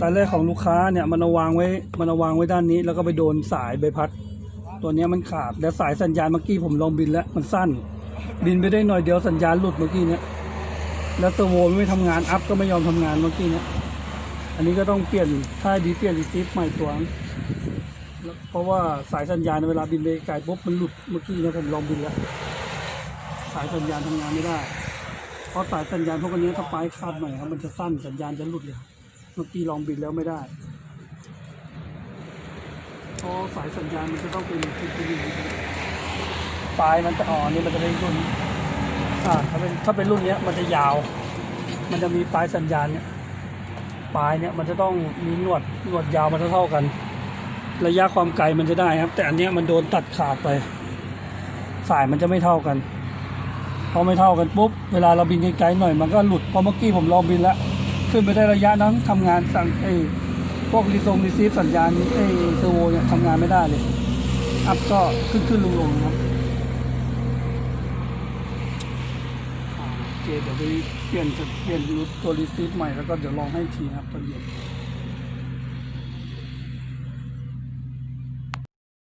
ตอนแรกของลูกค้าเนี่ยมันเอาวางไว้มันเอาวางไว้ด้านนี้ แล้วก็ไปโดนสายใบพัด ตัวเนี้ยมันขาดแล้วสายสัญญาณเมื่อกี้ผมลองบินแล้วมันสั้น บินไปได้หน่อยเดียวสัญญาณหลุดเมื่อกี้เนี้ยแล้วเตอร์โวไม่ทำงานอัพก็ไม่ยอมทำงานเมื่อกี้เนี้ยอันนี้ก็ต้องเปลี่ยนถ้าดีเปลี่ยนรีซีฟใหม่ตัวนึงเพราะว่าสายสัญญาณเวลาบินไปไกลปุ๊บมันหลุดเมื่อกี้นะผมลองบินแล้ว สายสัญญาณทำงานไม่ได้ เพราะสายสัญญาณพวกนี้ถ้าปลายคาดหน่อยครับมันจะสั้นสัญญาณจะหลุดเลยครับ มื่อกี้ลองบินแล้วไม่ได้เพราะสายสัญญาณมันจะต้องเป็นเป็นเป็นอย่างนี้ปลายมันจะอ่อนนี่มันจะเป็นรุ่นอ่าถ้าเป็นถ้าเป็นรุ่นเนี้ยมันจะยาว มันจะมีปลายสัญญาณเนี่ยปลายเนี่ยมันจะต้องมีหนวดหนวดยาวมันเท่ากัน ระยะความไกลมันจะได้ครับ แต่อันเนี้ยมันโดนตัดขาดไป สายมันจะไม่เท่ากันพอไม่เท่ากันปุ๊บเวลาเราบินไกลๆหน่อยมันก็หลุดพราะเมื่อกี้ผมลองบินแล้ว ขึ้นไปได้ระยะนั้นทำงานสั่งไอ้พวกรีซงรีซีฟสัญญาณไอ้เทอร์โวเนี่ยทำงานไม่ได้เลย อัพก็ขึ้นขึ้นลงลงครับโอเคเดี๋ยวไปเปลี่ยนเปลี่ยนรูตัวรีซีฟใหม่แล้วก็เดี๋ยวลองให้ทีนะครับตอนเย็น